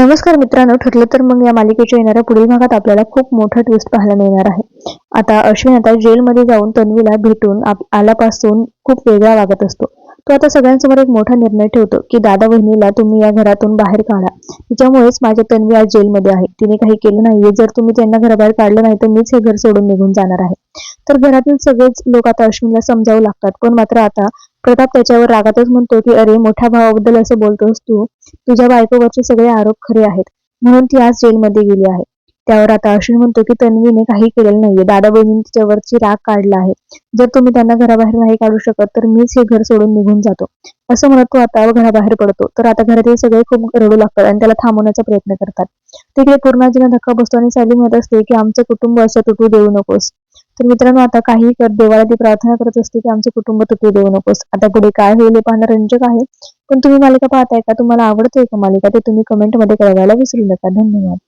नमस्कार मित्रांनो ठरलं तर मग या मालिकेच्या येणाऱ्या पुढील भागात आपल्याला खूप मोठा ट्विस्ट पाहायला मिळणार आहे. आता अश्विन आता जेलमध्ये जाऊन तन्वीला भेटून आल्यापासून खूप वेगळा वागत असतो. तो आता सगळ्यांसमोर एक मोठा निर्णय ठेवतो की दादा बहिणीला तुम्ही या घरातून बाहेर काढा. तिच्यामुळेच माझ्या तन्वी आज जेलमध्ये आहे. तिने काही केलं नाहीये. जर तुम्ही त्यांना घराबाहेर काढलं नाही तर मीच हे घर सोडून निघून जाणार आहे. तर घरातील सगळेच लोक आता अश्विनला समजावू लागतात. पण मात्र आता प्रताप त्याच्यावर रागातच म्हणतो की अरे मोठ्या भावाबद्दल असं बोलतोस तू. तुझ्या बायकोवरचे सगळे आरोप खरे आहेत. म्हणून ती आज जेलमध्ये गेली आहे. त्यावर आता अश्विन म्हणतो की तन्वीने काही केलेलं नाहीये. दादा बहिणी तिच्यावरची राग काढला आहे. जर तुम्ही त्यांना घराबाहेर नाही काढू शकत तर मीच हे घर सोडून निघून जातो. असं म्हणत तो आता घराबाहेर पडतो. तर आता घरातील सगळे खूप रडू लागतात आणि त्याला थांबवण्याचा प्रयत्न करतात. तिकडे पूर्णाजीला धक्का बसतो आणि सायली म्हणत असते की आमचं कुटुंब असं तुटू देऊ नकोस. तर मित्रांनो आता काही कर देवाला ती प्रार्थना करत असते की आमचं कुटुंब तुटू देऊ नकोस. आता पुढे काय होईल हे पाहणं रंजक आहे. पण तुम्ही मालिका पाहताय का? तुम्हाला आवडते का मालिका? ते तुम्ही कमेंटमध्ये कळवायला विसरू नका. धन्यवाद.